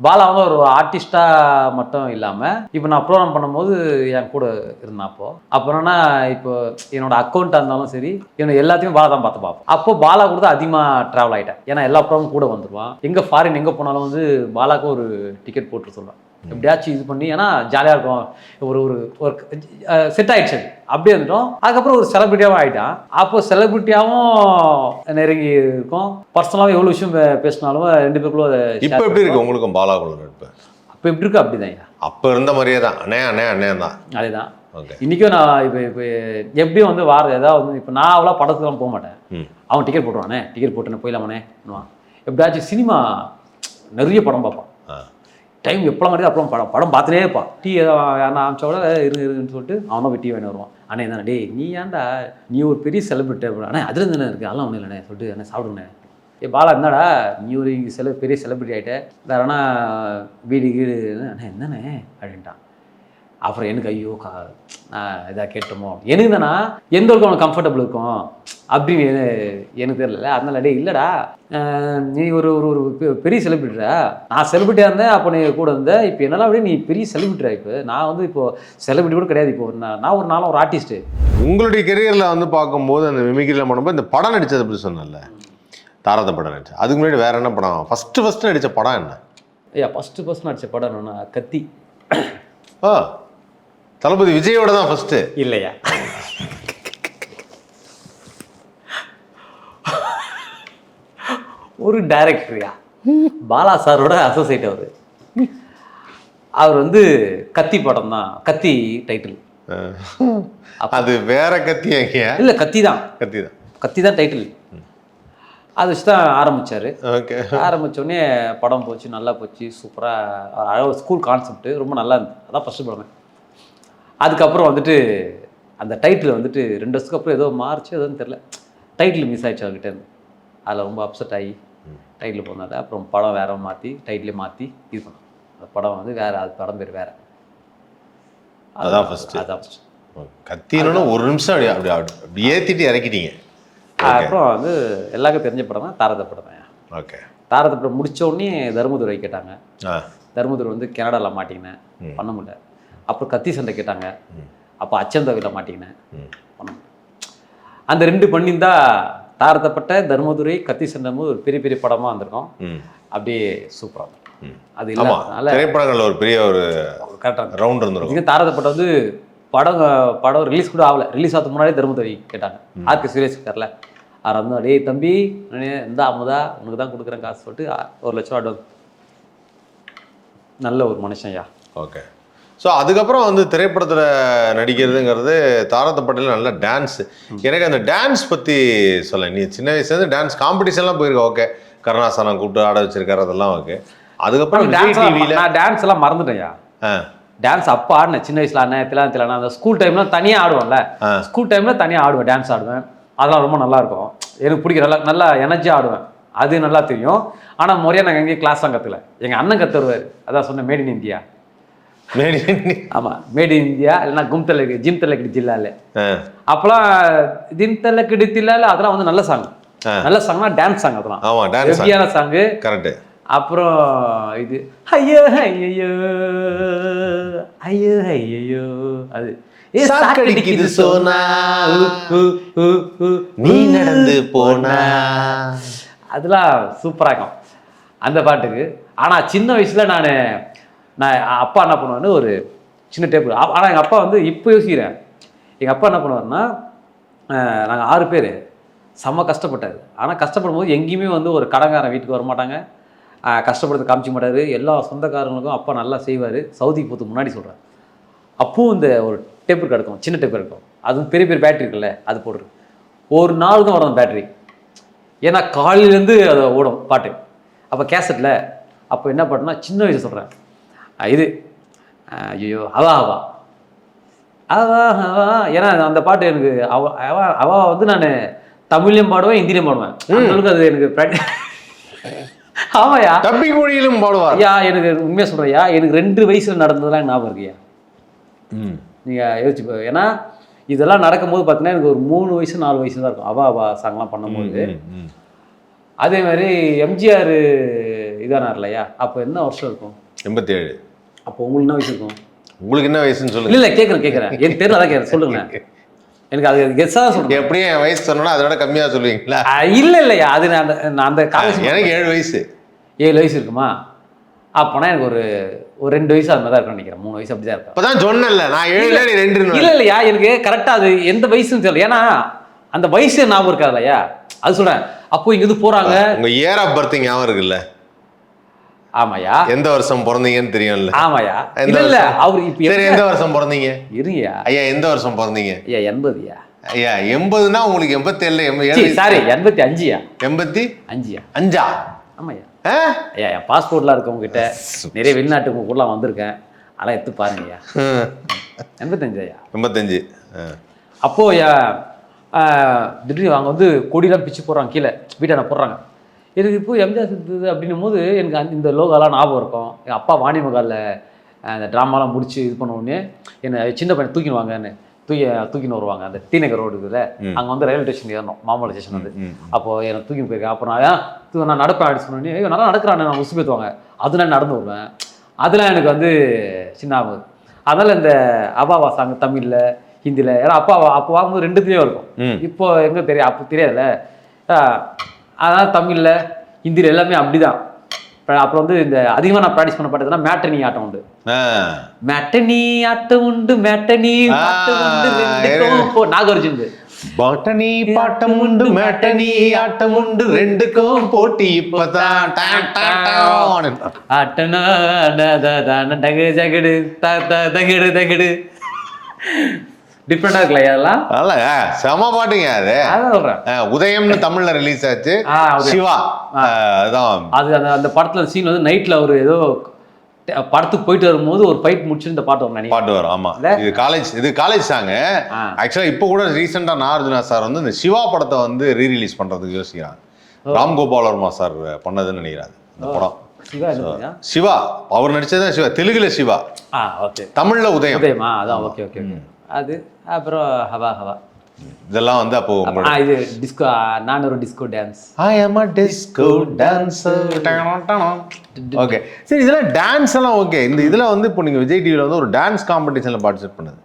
பாலா வந்து ஒரு ஆர்டிஸ்டாக மட்டும் இல்லாமல் இப்போ நான் ப்ரோக்ராம் பண்ணும்போது என் கூட இருந்தான் அப்போ. அப்புறம்னா இப்போ என்னோட அக்கௌண்ட்டாக இருந்தாலும் சரி என்னோட எல்லாத்தையும் பாலா தான் பார்த்து பார்ப்போம் அப்போ பாலா கூட தான் அதிகமாக ட்ராவல் ஆகிட்டேன் ஏன்னா எல்லா ப்ரோக்ராமும் கூட வந்துடுவான் எங்கே ஃபாரின் எங்கே போனாலும் வந்து பாலாவுக்கு ஒரு டிக்கெட் போட்டு சொல்லுவேன். எப்படியாச்சும் இது பண்ணி ஏன்னா ஜாலியாக இருக்கும். ஒரு ஒரு ஒரு செட் ஆயிடுச்சு. அப்படியே இருந்துட்டோம். அதுக்கப்புறம் ஒரு செலிபிரிட்டியாகவும் ஆகிட்டான் அப்போ செலிபிரிட்டியாகவும் நெருங்கி இருக்கும். பர்சனலாகவும் எவ்வளோ விஷயம் பேசினாலும் ரெண்டு பேருக்குள்ள இப்போ எப்படி இருக்கு? உங்களுக்கும் பாலாக்குள்ள நட்பு? அப்போ எப்படி இருக்கு அப்படிதான் அப்போ இருந்த மாதிரியே தான். அண்ணே அண்ணே அண்ணே தான். அதேதான். ஓகே. இன்றைக்கும் நான் இப்போ இப்போ எப்படியும் வந்து வார ஏதாவது வந்து இப்போ நான் அவ்வளோ படத்துக்குலாம் போக மாட்டேன். அவன் டிக்கெட் போட்டுருவானே. டிக்கெட் போட்டுன்னு போயிடலாமனே எப்படியாச்சும் சினிமா நிறைய படம் பார்ப்பான். டைம் எப்போலாம் மாதிரி அப்பலாம் படம் படம் பார்த்துட்டே இருப்பான். டீ ஏதாவது யாரா கூட இரு இருன்னு சொல்லிட்டு அவன் தான் போய் டீ வாங்கி வருவான். அண்ணே என்ன டே நீ ஏன்டா நீ ஒரு பெரிய செலிபிரிட்டி அண்ணே அதுல இருந்து என்ன இருக்குது அதெல்லாம் ஒன்றும் இல்லைண்ணே சொல்லிட்டு அண்ணே சாப்பிடுண்ணே ஏ பாலா என்னடா நீ ஒரு இங்கே செல பெரிய செலிபிரிட்டி ஆகிட்ட வேறனா வீடு கீடு அண்ணே என்னண்ணே அப்படின்ட்டான். அப்புறம் எனக்கு ஐயோ கா இதாக கேட்டோமோ? எனக்கு தானா எந்த அளவுக்கு அவனுக்கு கம்ஃபர்டபுள் இருக்கும்? அப்படின்னு என- எனக்கு தெரியல. அதனால டேய் இல்லைடா. நீ ஒரு ஒரு ஒரு பெ- பெரிய செலிபிரிட்டிடா நான் செலிபிரிட்டியாக இருந்தேன் அப்போ நீ கூட இருந்த. இப்போ என்னெல்லாம் அப்படியே நீ பெரிய செலிபிரிட்டிடா இப்போ? நான் வந்து இப்போ செலிபிரிட்டி கூட கிடையாது இப்போ. நான் நான் ஒரு நாளும் ஒரு ஆர்டிஸ்ட்டு உங்களுடைய கெரியரில் வந்து பார்க்கும்போது அந்த மிமிக்ரியில் பண்ணும்போது இந்த படம் நடிச்சதை பற்றி சொன்னல தாரத படம் நடிச்சு. அதுக்கு முன்னாடி வேற என்ன படம்? ஃபர்ஸ்ட் ஃபர்ஸ்ட் நடிச்ச படம் என்ன? ஐயா ஃபஸ்ட்டு ஃபஸ்ட் நடிச்ச படம் என்னன்னா கத்தி. ஆ. தளபதி விஜயோட தான் ஃபர்ஸ்ட் இல்லையா? ஒரு டைரக்டரியா பாலா சாரோட அசோசியேட் அவர். அவர் வந்து கத்தி படம் தான் கத்தி டைட்டில் அது வேற கத்தி இல்லை கத்தி தான். கத்தி தான். கத்தி தான் டைட்டில் அதை வச்சு தான் ஆரம்பிச்சாரு. ஓகே. ஆரம்பிச்ச உடனே படம் போச்சு நல்லா போச்சு சூப்பராக ஸ்கூல் கான்செப்ட் ரொம்ப நல்லா இருந்தது அதான் ஃபஸ்ட்டு படமே. அதுக்கப்புறம் வந்துட்டு அந்த டைட்டில் வந்துட்டு ரெண்டு வருஷத்துக்கு அப்புறம் ஏதோ மாறிச்சு எதுவும் தெரில டைட்டில் மிஸ் ஆயிடுச்சு அவர்கிட்ட இருந்து. அதில் ரொம்ப அப்செட் ஆகி டைட்டில் போனாரு அப்புறம் படம் வேற மாற்றி டைட்டிலே மாற்றி இது பண்ணோம். அந்த படம் வந்து வேற அது படம் பேர் வேற. அதான் first. அதான் ஃபஸ்ட்டு கத்தினோட ஒரு நிமிஷம் அப்படி அப்படி அப்படி ஏத்திட்டு இறக்கிட்டீங்க. அப்புறம் வந்து எல்லாருக்கும் தெரிஞ்ச படம் தான் தாரத படம் ஓகே தாரத படம் முடிச்ச உடனே தர்மதுரை கேட்டாங்க. தர்மதுரை வந்து கனடாவில் மாட்டிக்கினேன். பண்ண முடியல. அப்புறம் கத்தி சண்டை கேட்டாங்க. அப்போ அச்சந்தவையில் மாட்டிக்கினேன் அந்த ரெண்டு பண்ணியிருந்தா தாரத்தப்பட்ட தர்மதுரை கத்தி சண்டை போது ஒரு பெரிய பெரிய படமாக வந்திருக்கும். அப்படியே சூப்பராக. அது ஆமா இல்லாதனால திரைப்படங்கள்ல ஒரு பெரிய ஒரு கரெக்டாக ரவுண்ட் இருந்திருக்கும். தாரதப்பட்ட வந்து படம் படம் ரிலீஸ் கூட ஆகல. ரிலீஸ் ஆகிறதுக்கு முன்னாடியே தர்மதுரை கேட்டாங்க. ஆர்க்கு சுரேஷ் இருக்கார்ல. அவர் வந்து டேய் தம்பி இந்த அமுதா உனக்கு தான் கொடுக்குறேன் காசு சொல்லிட்டு ஆ, ஒரு லட்சம் அட்வான்ஸ். நல்ல ஒரு மனுஷன்யா ஓகே. ஸோ அதுக்கப்புறம் வந்து திரைப்படத்தில் நடிக்கிறதுங்கிறது தாரத பட்டேல் நல்ல டான்ஸ் எனக்கு அந்த டான்ஸ் பற்றி சொல்ல நீ சின்ன வயசுலேருந்து டான்ஸ் காம்படிஷன்லாம் போயிருக்க ஓகே கருணாசனம் கூப்பிட்டு ஆட வச்சிருக்காரு அதெல்லாம் ஓகே அதுக்கப்புறம் டான்ஸ் டிவியில் நான் டான்ஸ் எல்லாம் மறந்துட்டேன்யா. ஆ. டான்ஸ் அப்போ ஆடினேன் சின்ன வயசுல ஆடினேன் திலாம் திலானா அந்த ஸ்கூல் டைம்ல தனியாக ஆடுவேன்ல. ஸ்கூல் டைம்ல தனியாக ஆடுவேன் டான்ஸ் ஆடுவேன். அதெல்லாம் ரொம்ப நல்லா இருக்கும். எனக்கு பிடிக்கிற நல்லா நல்லா எனர்ஜியாக ஆடுவேன். அது நல்லா தெரியும். ஆனால் முறையாக நாங்கள் எங்கேயும் கிளாஸ்லாம் கற்றுக்கல எங்கள் அண்ணன் கற்றுருவார் அதான் சொன்னேன் மேட் இன் இந்தியா ஆமாம் மேட் இன் இந்தியா இல்லைன்னா கும் தலக்கு ஜிம் தலக்கடி ஜில்லால அப்போலாம் ஜிம் தலக்கடி ஜில்லால அதெல்லாம் வந்து நல்ல சாங். நல்ல சாங்னா டான்ஸ் சாங் அதெல்லாம். ஆமா டான்ஸ் சாங்கு கரெக்டு அப்புறம் இது ஐயோ ஐயோ ஐயோ ஐயோ அது. ஏ சாக்கடிக்குது சோனா, நீ நடந்து போனா. அதெல்லாம் சூப்பராக இருக்கும். அந்த பாட்டுக்கு. ஆனால் சின்ன வயசுல நான் நான் அப்பா என்ன பண்ணுவாருன்னு ஒரு சின்ன டேபிள் ஆனால் எங்கள் அப்பா வந்து இப்போ யோசிக்கிறேன். எங்கள் அப்பா என்ன பண்ணுவாருன்னா நாங்கள் ஆறு பேர் செம்ம கஷ்டப்பட்டார். ஆனால் கஷ்டப்படும் போது எங்கேயுமே வந்து ஒரு கடங்காரன் வீட்டுக்கு வர மாட்டாங்க ஆஹ் கஷ்டப்படுறது மாட்டார். எல்லா சொந்தக்காரங்களுக்கும் அப்பா நல்லா செய்வார். சவுதிக்கு போத்துக்கு முன்னாடி சொல்கிறேன் அப்பவும் இந்த ஒரு டேப்பர் கிடக்கும் சின்ன டேப்பர் இருக்கும். அதுவும் பெரிய பெரிய பேட்டரி இருக்குல்ல அது போடுறது. ஒரு நாள் தான் வரும் பேட்டரி ஏன்னா காலையிலேருந்து அதை ஓடும் பாட்டு. அப்போ கேசட்டில் அப்போ என்ன பாட்டுனா சின்ன வயசு சொல்கிறேன் இது. ஐயோ அவா அவா. அவா அவா. ஏன்னா அந்த பாட்டு எனக்கு அவ அவா வந்து நான் தமிழ்லையும் பாடுவேன் ஹிந்திலையும் பாடுவேன். அளவுக்கு அது எனக்கு ஆமாயா டப்பிங் மொழியிலும் பாடுவார். ஐயா எனக்கு உண்மையாக சொல்கிறேயா எனக்கு ரெண்டு வயசில் நடந்ததெல்லாம் ஞாபகம் இருக்குயா நீங்கள் யோசிச்சு. ஏன்னா இதெல்லாம் நடக்கும்போது பார்த்தீங்கன்னா எனக்கு ஒரு மூணு வயசு நாலு வயசு தான் இருக்கும். அவா அவா சாங்லாம் பண்ணும்போது. அதே மாதிரி எம்ஜிஆர் இதானார் இல்லையா அப்போ என்ன வருஷம் இருக்கும்? எண்பத்தி ஏழு அப்போ உங்களுக்கு என்ன வயசு இருக்கும்? உங்களுக்கு என்ன வயசுன்னு சொல்லுங்க. இல்ல கேட்குறேன் கேட்குறேன் எனக்கு தெரியல அதான் கேட்குறேன் சொல்லுங்க. எனக்கு அது கெஸ்ஸாக தான் சொல்றேன். எப்படியும் என் வயசு சொன்னா அதை விட கம்மியா சொல்லுவீங்களா? இல்ல இல்லையா அது நான் அந்த நான் அந்த காலேஜ் எனக்கு ஏழு வயசு. ஏழு வயசு இருக்குமா? அப்போனா எனக்கு ஒரு ஒரு ரெண்டு வயசு அது மாதிரி தான் இருக்கும்னு நினைக்கிறேன். மூணு வயசு அப்படி தான் இருக்கும். இப்பதான் சொன்னேன்ல நான் ஏழுல நீ ரெண்டு இல்ல இல்லையா எனக்கு கரெக்டா அது எந்த வயசுன்னு தெரியல. ஏன்னா அந்த வயசு ஞாபகம் இருக்காது இல்லையா அது சொல்றேன். அப்போ இங்க இருந்து போறாங்க. உங்க இயர் ஆஃப் பர்த் ஞாபகம் இருக்குல்ல. ஆமாயா எந்த வருஷம் பிறந்தீங்கன்னு தெரியும்ல. ஆமாயா இல்ல இல்ல? அவர் இப்ப சரி எந்த வருஷம் பிறந்தீங்க? இருங்கயா ஐயா எந்த வருஷம் பிறந்தீங்க? ஐயா எண்பதுயா ஐயா எண்பதுனா உங்களுக்கு எண்பத்தி ஏழு சரி சாரி எண்பத்தி அஞ்சுயா எண்பத்தி அஞ்சுயா அஞ்சா? ஆமாய்யா. ஆ? ஐயா என் பாஸ்போர்ட்லாம் இருக்கு உங்ககிட்ட நிறைய வெளிநாட்டுக்கு கூடலாம் வந்திருக்கேன். அதெல்லாம் எடுத்து பாருங்கய்யா. எண்பத்தஞ்சு ஐயா எண்பத்தஞ்சு. அப்போ ஐயா திடீர்னு அவங்க வந்து கொடிலாம் பிச்சு போடுறாங்க கீழே வீட்டான போடுறாங்க. எனக்கு இப்போ எம்ஜிஆர் செத்துது அப்படின்னும் போது எனக்கு அந்த இந்த லோகாலாம் ஞாபகம் இருக்கும். எங்கள் அப்பா வாணி மகாலில் அந்த ட்ராமாலாம் முடிச்சு இது பண்ண உடனே என்னை சின்ன பையனை தூக்கிடுவாங்கன்னு தூக்கி தூக்கின்னு வருவாங்க. அந்த தீநகர் ரோடு இருக்குல்ல அங்கே வந்து ரயில்வே ஸ்டேஷன் ஏறணும். மாமல்ல ஸ்டேஷன் வந்து. அப்போ என்னை தூக்கின்னு போயிருக்கேன். அப்போ நான் நான் நடப்பேன் அப்படின்னு சொன்னோடனே "ஐயோ, நல்லா நடக்கிறானே நான் உசு பேத்துவாங்க அதில் நான் நடந்து வருவேன். அதெல்லாம் எனக்கு வந்து சின்ன ஆகுது அதனால் இந்த அபாவா சாங் தமிழில் ஹிந்தியில் ஏன்னா அப்பா அப்போ வாங்கும்போது ரெண்டுத்துலேயும் இருக்கும். இப்போ எங்கே தெரியும் அப்போ தெரியாதுல்ல. அதனால் தமிழில் ஹிந்தியில் எல்லாமே அப்படிதான். அப்புறம் வந்து இந்த அதிகமாக நான் ப்ராக்டிஸ் பண்ண பாட்டதுன்னா மேட்டனி ஆட்டம் உண்டு. மேட்டனி ஆட்டம் உண்டு மேட்டனி நாகார்ஜுன் பாட்டனி பாட்டம் உண்டு மேட்டனி ஆட்டம் உண்டு ரெண்டுக்கும் போட்டி இப்பதான் டான் டான் டான். ஆட்டனா டகு ஜகடு த த தகடு தகடு. டிஃப்ரெண்டாக இருக்குல்ல அதெல்லாம் நல்ல செம பாட்டுங்க அது. உதயம்னு தமிழ்ல ரிலீஸ் ஆச்சு. சிவா. அதான். அது அந்த அந்த படத்தில் சீன் வந்து நைட்டில் அவர் ஏதோ படத்துக்கு போயிட்டு வரும்போது ஒரு ஃபைட் முடிச்சு இந்த பாட்டு வரும் பாட்டு வரும் ஆமா? இது காலேஜ் இது காலேஜ் சாங். ஆக்சுவலா இப்போ கூட ரீசெண்டா நாகார்ஜுனா சார் வந்து இந்த சிவா படத்தை வந்து ரீ ரிலீஸ் பண்றதுக்கு யோசிக்கிறாங்க. ராம்கோபால் வர்மா சார் பண்ணதுன்னு நினைக்கிறாரு இந்த படம். சிவா அவர் நடிச்சதுதான் சிவா. தெலுங்குல சிவா. தமிழ்ல உதயம். உதயமா? அதான் ஓகே ஓகே அது? அப்புறம் ஹவா ஹவா. இதெல்லாம் வந்து அப்போ இது டிஸ்கோ நான் ஒரு disco dance I am a disco dancer. Okay சரி இதெல்லாம் டான்ஸ் எல்லாம் ஓகே இந்த இதுல வந்து இப்போ நீங்க விஜய் டிவில வந்து ஒரு டான்ஸ் காம்படிஷன்ல பார்ட்டிசிபேட் பண்ணது.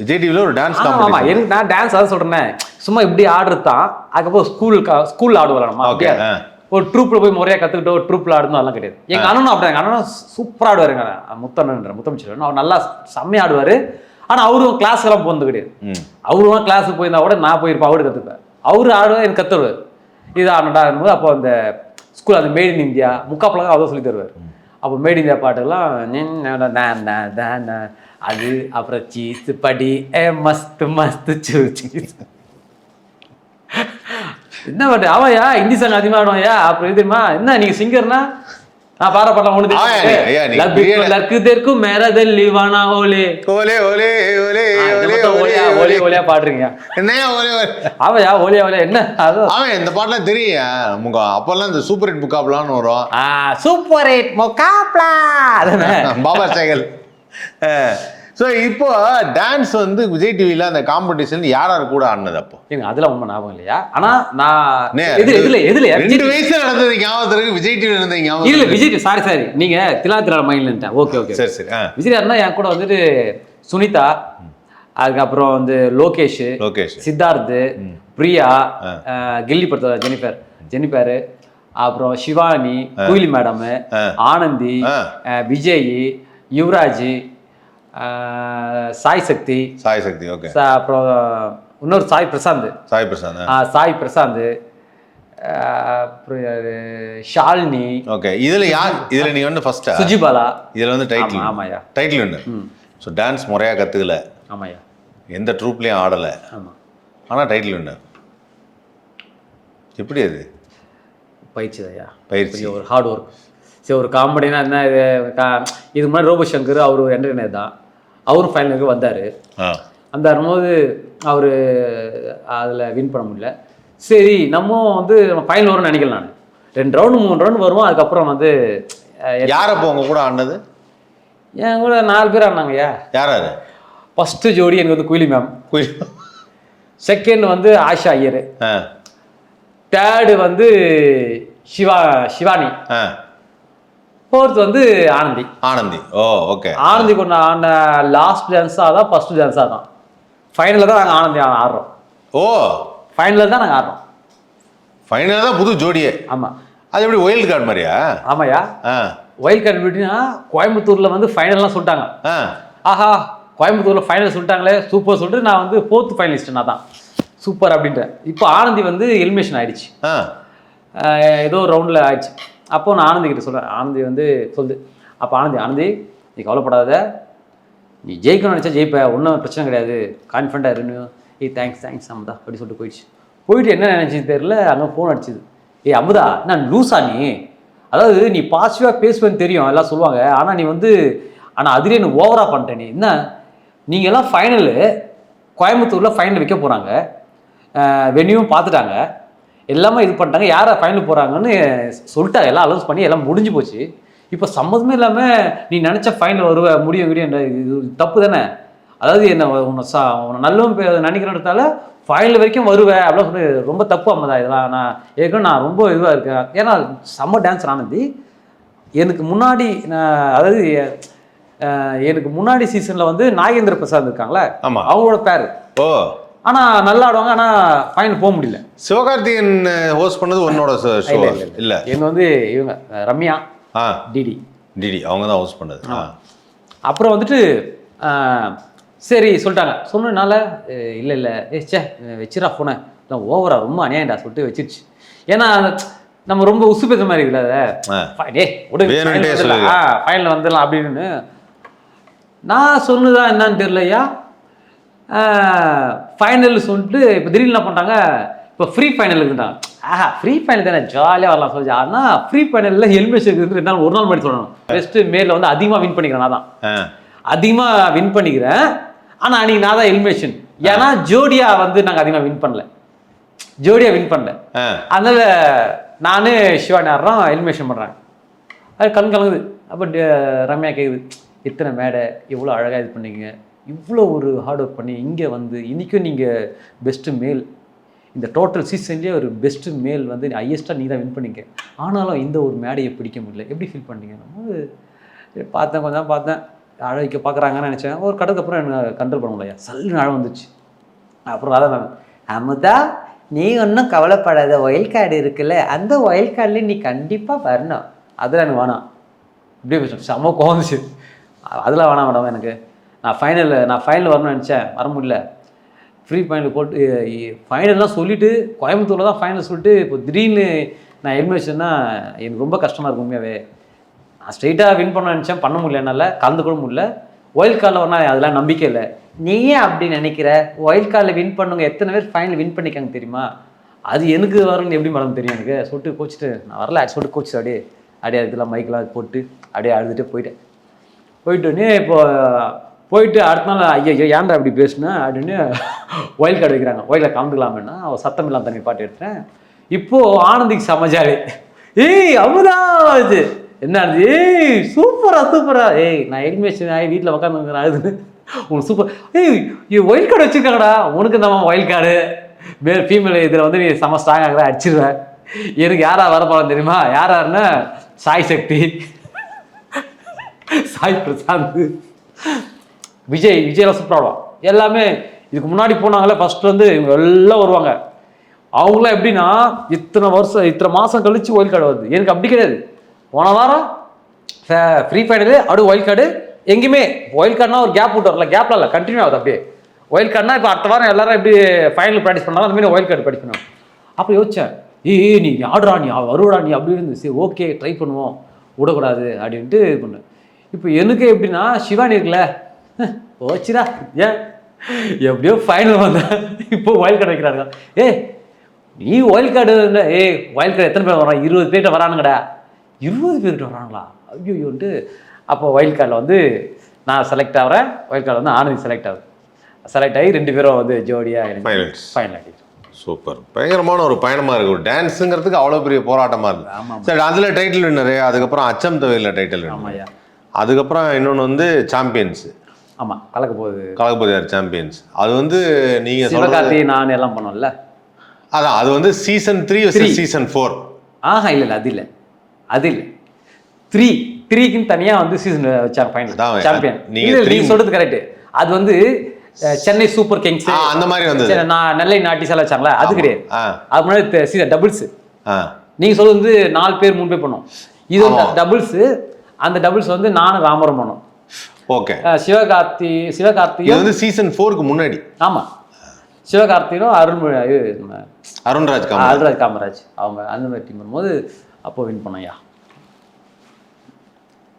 விஜய் டிவில ஒரு டான்ஸ் காம்படிஷன் எனக்கு நான் டான்ஸ் அதான் சொல்றேன். சும்மா இப்படி ஆடுறது? தான் அதுக்கப்புறம் ஸ்கூல் ஸ்கூல்ல ஆடுவோம் நம்ம ஆ. ஒரு ட்ரூப்ல போய் முறையா கத்துக்கிட்டு ஒரு ட்ரூப்ல ஆடணும் அதெல்லாம் கிடையாது. எங்க அண்ணனும் அப்படி எங்க அண்ணனும் சூப்பரா ஆடுவாருங்க. முத்தண்ணன்ற முத்தமிச்சர் அவர் நல்லா செம்மையா ஆடுவாரு. ஆனா அவரும் கிளாஸ் எல்லாம் போனது கிடையாது. அவரும் கிளாஸுக்கு போயிருந்தா கூட நான் போயிருப்பேன் அவரு கற்றுப்பேன் அவரு ஆடுவார் எனக்கு கத்துருவார் இது ஆனடா போது அப்போ அந்த ஸ்கூல் அந்த மேட் இன் இந்தியா முக்காப்பழகம் அவர் சொல்லி தருவார். அப்போ மேட் இந்தியா பாட்டுலாம் தான் நான் அது அப்புறம் சீஸ் படி ஏ மஸ்த் மஸ்த் சீஸ் என்ன பாட்டு? ஆமாயா ஹிந்தி சாங் அதிகமாக ஆடுவாயா அப்புறம் இது தெரியுமா? என்ன நீங்க சிங்கர்னா நான் பாட பாடலாம் ஒன்று ஆயா, நீ- ஐயா, நீ பெரிய- லக்கு தெற்கு மேரதல்லி வானா ஓலே. ஓலே ஓலே ஓலே ஓலே ஓலே ஓலியா ஓலியா பாடுறீங்க? என்னையா ஓலே ஓலே? ஆமாயா ஓலியா ஓலியா? என்ன? அது. அவன் இந்த பாட்டுலாம் தெரியும் நமக்கு அப்பெல்லாம் இந்த சூப்பர் ஹிட் புக்காப்லான்னு வரும். சூப்பர் ஹிட் மொக்காப்ளா அதானே பாபா சேகல். ஸோ இப்போ டான்ஸ் வந்து விஜய் டிவில அந்த காம்படிஷன் யார் யார் கூட ஆடினது அப்போ? அதெல்லாம் உண்மை ஞாபகம் இல்லையா? ஆனா நான் எதுல எதுல ரெண்டு வயசுல நடந்தது ஞாபகம் இருக்கு விஜய் டிவில இருந்தது ஞாபகம் இல்ல. விஜய் சாரி சாரி நீங்க திலா திலா மைண்ட்லன்ட்டேன் ஓகே ஓகே சரி சரி விஜய் யாருன்னா என் கூட வந்துட்டு சுனிதா அதுக்கப்புறம் வந்து லோகேஷ் லோகேஷ். சித்தார்த் பிரியா கில்லி படத்தோட ஜெனிஃபர். ஜெனிஃபர் அப்புறம் சிவானி குயிலி மேடம். ஆனந்தி விஜய் யுவராஜ் சாய் சக்தி. சாய் சக்தி ஓகே. அப்புறம் இன்னொரு சாய் பிரசாந்த். சாய் பிரசாந்த் சாய் பிரசாந்த். ஷாலினி. ஓகே இதுல யார் இதுல நீ வந்து ஃபர்ஸ்டா சுஜிபாலா. இதுல வந்து டைட்டில் ஆமா, ஆமாய்யா. டைட்டில் ஒன்று ஸோ டான்ஸ் முறையா கத்துக்கல. ஆமாய்யா. எந்த ட்ரூப்லயும் ஆடல. ஆமா. ஆனா டைட்டில் ஒன்று எப்படி அது? பயிற்சி ஐயா. பயிற்சி. ஒரு ஹார்ட் ஒர்க் சரி ஒரு காமெடினா என்ன இது? கா- இதுக்கு முன்னாடி ரோபோ சங்கர் அவர் என்டர்டைனர் தான். அவரும் ஃபைனலுக்கு வந்தார். அந்த வரும்போது அவர் அதில் வின் பண்ண முடியல. சரி நம்ம வந்து நம்ம ஃபைனல் வரும்னு நினைக்கல நான். ரெண்டு ரவுண்டு மூணு ரவுண்டு வருவோம் அதுக்கப்புறம் வந்து யார் உங்க கூட ஆடினது? என் கூட நாலு பேர் ஆனாங்கய்யா யார் யாரு ஃபஸ்ட்டு ஜோடி எனக்கு வந்து குயிலி மேம் குயில். செகண்ட் வந்து ஆஷா ஐயர். தேர்டு வந்து சிவா சிவானி. ஃபோர்த் வந்து ஆனந்தி. ஆனந்தி. ஓ ஓகே ஆனந்தி கொண்ட ஆன லாஸ்ட் டான்ஸாக தான் ஃபர்ஸ்ட் டான்ஸாக தான். ஃபைனலில் தான் நாங்கள் ஆனந்தி ஆடுறோம். ஓ. ஃபைனலில் தான் நாங்கள் ஆடுறோம். ஃபைனலாக தான் புது ஜோடியே. ஆமாம் அது எப்படி ஒயில்ட் கார்டு மாதிரியா? ஆமாய்யா. ஆ. ஒயில் கார்டு எப்படின்னா கோயம்புத்தூரில் வந்து ஃபைனல்லாம் சொல்லிட்டாங்க. ஆ. ஆஹா கோயம்புத்தூரில் ஃபைனல் சொல்லிட்டாங்களே சூப்பர் சொல்லிட்டு நான் வந்து ஃபோர்த் ஃபைனலிஸ்ட் நான் தான். சூப்பர் அப்படின்றேன் இப்போ ஆனந்தி வந்து எலிமினேஷன் ஆயிடுச்சு. ஏதோ ரவுண்டில் ஆயிடுச்சு. அப்போ நான் ஆனந்தி கிட்ட சொல்கிறேன் ஆனந்தி வந்து சொல்லுது அப்போ ஆனந்தி ஆனந்தி நீ கவலைப்படாத. நீ ஜெயிக்கணும்னு நினச்சா ஜெயிப்ப ஒன்றும் பிரச்சனை கிடையாது. கான்ஃபிடண்ட்டாக இருன்னு. ஏய் தேங்க்ஸ் தேங்க்ஸ் அமுதா. அப்படி சொல்லிட்டு போயிடுச்சு. போயிட்டு என்ன நினச்சின்னு தெரியல அங்கே ஃபோன் அடிச்சுது. ஏய் அமுதா நான் லூசா நீ? அதாவது நீ பாசிட்டிவாக பேசுவேன்னு தெரியும் எல்லாம் சொல்லுவாங்க. ஆனால் நீ வந்து ஆனால் அதுலேயே நீ ஓவராக பண்ணிட்ட நீ. என்ன? நீங்கள் எல்லாம் ஃபைனலு கோயம்புத்தூரில் ஃபைனல் வைக்க போகிறாங்க வெனியும் பார்த்துட்டாங்க. எல்லாமே இது பண்ணிட்டாங்க. யாரை ஃபைனல் போகிறாங்கன்னு சொல்லிட்டாங்க. எல்லாம் அலௌன்ஸ் பண்ணி எல்லாம் முடிஞ்சு போச்சு. இப்போ சம்மந்தமே இல்லாமல் நீ நினச்ச ஃபைனல் வருவ முடியும் முடியும் இது தப்பு தானே? அதாவது என்ன உன்னை சா உன்னை நல்லவன் நினைக்கிறன்றதால ஃபைனல் வரைக்கும் வருவேன் அப்படிலாம் சொல்லி ரொம்ப தப்பு அம்மதா இதெல்லாம் நான் ஏற்கனவே நான் ரொம்ப இதுவாக இருக்கேன். ஏன்னா செம்ம டான்ஸ் ஆனந்தி. எனக்கு முன்னாடி நான் அதாவது எனக்கு முன்னாடி சீசனில் வந்து நாகேந்திர பிரசாத் இருக்காங்களே ஆமா. அவங்களோட பேர். ஓ. ஆனால் நல்லா ஆடுவாங்க ஆனால் ஃபைனல் போக முடியல. சிவகார்த்திகேயன் ஹோஸ்ட் பண்ணது உன்னோட ஷோ இல்ல, என்ன வந்து இவங்க ரம்யா ஆ. டிடி. டிடி அவங்க தான் ஹோஸ்ட் பண்ணது. அப்புறம் வந்துட்டு சரி சொல்லிட்டாங்க. சொன்னதுனால இல்லை இல்லை. ஏ சே வச்சிரா ஃபோனை இல்லை ஓவரா ரொம்ப அநியாயம்டா சொல்லிட்டு வச்சிருச்சு. ஏன்னா நம்ம ரொம்ப உசு பேசுற மாதிரி இருக்குல்ல வேணும்ட்டே சொல்லுங்க. ஃபைனல் வந்துடலாம் அப்படின்னு. நான் சொன்னதா என்னன்னு தெரியலையா? ஃபைனல் சொல்லிட்டு இப்போ திடீர்னு என்ன பண்ணிட்டாங்க? இப்போ ஃப்ரீ ஃபைனல் இருக்குட்டாங்க ஆஹா ஃப்ரீ ஃபைனல் தானே? ஜாலியாக வரலாம் சொல்லி ஆனால் ஃப்ரீ ஃபைனலில் ஹெல்மெட் ரெண்டு நாள் ஒரு நாள் முன்னாடி சொல்லணும். பெஸ்ட்டு மேலில் வந்து அதிகமாக வின் பண்ணிக்கிறேன் நான் தான். அதிகமாக வின் பண்ணிக்கிறேன். ஆனால் அன்றைக்கி நான் தான் எலிமினேஷன் ஏன்னா ஜோடியா வந்து நாங்கள் அதிகமாக வின் பண்ணல. ஜோடியா வின் பண்ணல. அதனால நானு சிவானி ஆடுறோம் எலிமினேஷன் பண்ணுறாங்க அது கண் கலங்குது. அப்போ ரம்யா கேக்குது. இத்தனை மேடை இவ்வளோ அழகாக இது பண்ணீங்க இவ்வளோ ஒரு ஹார்ட் ஒர்க் பண்ணி இங்கே வந்து இன்றைக்கும் நீங்கள் பெஸ்ட்டு மேல் இந்த டோட்டல் சீசன்லேயே ஒரு பெஸ்ட்டு மேல் வந்து ஹையஸ்ட்டாக நீ தான் வின் பண்ணிக்க ஆனாலும் இந்த ஒரு மேடையை பிடிக்க முடியல. எப்படி ஃபீல் பண்ணீங்க? நம்ம பார்த்தேன் கொஞ்சம் பார்த்தேன். அழகிக்க பார்க்குறாங்கன்னு நினச்சேன். ஒரு கடத்துக்கு அப்புறம் எனக்கு கண்ட்ரோல் பண்ண முடியல. சல்லுன்னு அழ வந்துச்சு. அப்புறம் அதான் அமுதா நீ ஒன்றும் கவலைப்படாத. ஒயில் கார்டு இருக்குல்ல. அந்த ஒயில் கார்டில் நீ கண்டிப்பாக வரணும். அதெல்லாம் எனக்கு வேணாம். இப்படியே பேசணும் செம்ம கோந்துச்சு அதெல்லாம் வேணாம் மேடம் எனக்கு. நான் ஃபைனலில் நான் ஃபைனல் வரணும்னு நினச்சேன். வர முடியல. ஃப்ரீ ஃபைனல் போட்டு ஃபைனல்லாம் சொல்லிவிட்டு கோயம்புத்தூரில் தான் ஃபைனல் சொல்லிட்டு இப்போ திடீர்னு நான் எலிமினேஷன்னா எனக்கு ரொம்ப கஷ்டமாக இருக்கும் உண்மையாகவே நான் ஸ்ட்ரெயிட்டாக வின் பண்ண நினச்சேன். பண்ண முடியல என்னால். கலந்து கூட முடியல. ஒயில்ட் கார்டில் வரணும் அதெல்லாம் நம்பிக்கை இல்லை. நீ ஏன் அப்படி நினைக்கிற? ஒயில்ட் கார்டில் வின் பண்ணுங்க எத்தனை பேர் ஃபைனல் வின் பண்ணிக்காங்க தெரியுமா? அது எனக்கு வரும்னு எப்படி மேடம் தெரியும் எனக்கு? சொல்லிட்டு கோச்சிட்டு நான் வரல. சொல்லிட்டு கோச்சு அப்படியே அப்படியே இதெல்லாம் மைக்கெலாம் போட்டு அப்படியே அழுதுட்டு போயிட்டேன். போயிட்டோன்னே இப்போது போயிட்டு அடுத்த நாள் ஐயோ ஏன்டா அப்படி பேசுனா? அப்படின்னு ஒயில் கார்டு வைக்கிறாங்க. ஒயிலில் கலந்துக்கலாமேன்னா அவள் சத்தம் இல்லாம தண்ணி பாட்டு எடுத்தேன். இப்போது ஆனந்திக்கு சமஜாலே ஏய் அமுதா! இது. என்ன ஏய் சூப்பரா சூப்பரா. ஏய் நான் எலிமினேஷன் ஆகி வீட்டில் உட்காந்துங்கிறேன் அது உனக்கு சூப்பர் ஏய் ஒயில் கார்டு வச்சுருக்காங்கடா. உனக்கு இந்த ஒயில் கார்டு மேல் ஃபீமேல் இதில் வந்து நீ செம ஸ்ட்ராங் ஆகிற அடிச்சிருவேன் எனக்கு யாரா வர போகிறோம் தெரியுமா? யார் யாருன்னா? சாய் சக்தி. சாய் பிரசாந்த். விஜய் விஜய்லாம் சூப்பராக எல்லாமே இதுக்கு முன்னாடி போனாங்களே ஃபர்ஸ்ட் வந்து இவங்க எல்லாம் வருவாங்க. அவங்களாம் எப்படின்னா இத்தனை வருஷம் இத்தனை மாதம் கழிச்சு ஒயில் கார்டு வருது. எனக்கு அப்படி கிடையாது. போன வாரம் ஃப்ரீ ஃபயர்டு அடு ஒயில் கார்டு எங்கேயுமே ஒயில் கார்டுனா ஒரு கேப் விட்டு வரல. கேப்ல இல்லை கண்டினியூ ஆகுது அப்படியே. ஒயில் கார்டுனா இப்போ அடுத்த வாரம் எல்லாரும் எப்படி ஃபைனல் ப்ராக்டிஸ் பண்ணாலும் அந்தமாதிரி ஒயில் கார்டு படிக்கணும் அப்போ யோசிச்சேன் ஏய் நீ ஆடுறா நீ? அவ வருவடா நீ? அப்படி இருந்து சரி ஓகே ட்ரை பண்ணுவோம். விடக்கூடாது அப்படின்ட்டு இது பண்ணேன். இப்போ எனக்கு எப்படின்னா சிவானி இருக்குல்ல போச்சுடா. ஏன்? எப்படியோ ஃபைனல் வந்தேன் இப்போ ஒயில் கார்டு வைக்கிறாங்க ஏய் நீ ஒயில் கார்டு ஏய் ஒயில் கார்டு எத்தனை பேர் வரான் இருபது பேர்கிட்ட வரானுங்கடா. இருபது பேர்கிட்ட வராங்களா? ஐயோன்ட்டு அப்போ ஒயில் கார்டில் வந்து நான் செலக்ட் ஆகிறேன் ஒயில் கார்டு வந்து ஆனந்தி செலக்ட் ஆகுது. செலக்ட் ஆகி ரெண்டு பேரும் வந்து ஜோடியாக எனக்கு. ஃபைனல் ஆகிடுச்சு. சூப்பர் பயங்கரமான ஒரு பயணமா இருக்கு. ஒரு டான்ஸுங்கிறதுக்கு அவ்வளோ பெரிய போராட்டமா இருக்கு. ஆமாம் சரி அதுல டைட்டில் வின்னரு அதுக்கப்புறம் அச்சம் தவிர டைட்டில் வின்னர் அதுக்கப்புறம் இன்னொன்று வந்து சாம்பியன்ஸ் ஆமாம் கலக்க போகுது. கலகபதியார் சாம்பியன்ஸ் அது வந்து நீங்க சொல்றது சிவகார்த்தி நான் எல்லாம் பண்ணோம்ல. அதான் அது வந்து சீசன் த்ரீ. சீசன் ஃபோர் ஆஹா இல்லை இல்லை அது இல்லை. அது இல்லை. த்ரீ த்ரீக்குன்னு தனியாக வந்து சீசன் வச்சாங்க ஃபைனல் சாம்பியன் நீங்க நீங்க three- நீங்க சொல்றது கரெக்ட் அது வந்து சென்னை சூப்பர் கிங்ஸ் அந்த மாதிரி வந்தது. நான் நெல்லை நாட்டிசால வச்சாங்களா? அது கிடையாது. அது முன்னாடி சீசன் டபுள்ஸ் நீங்க சொல்றது வந்து நாலு பேர் மூணு பேர் பண்ணோம். இது வந்து. டபுள்ஸ் அந்த டபுள்ஸ் வந்து நானும் ராமரும் பண்ணோம். ஓகே அஹ், சிவகார்த்தி இது வந்து சீசன் ஃபோருக்கு முன்னாடி. ஆமா. சிவகார்த்தியும் இது நம்ம அருண்ராஜ் காமராஜ். அருள்ராஜ் காமராஜ். அவங்க அந்த மாதிரி டீம் பண்ணும்போது அப்போ வின் பண்ணோம்யா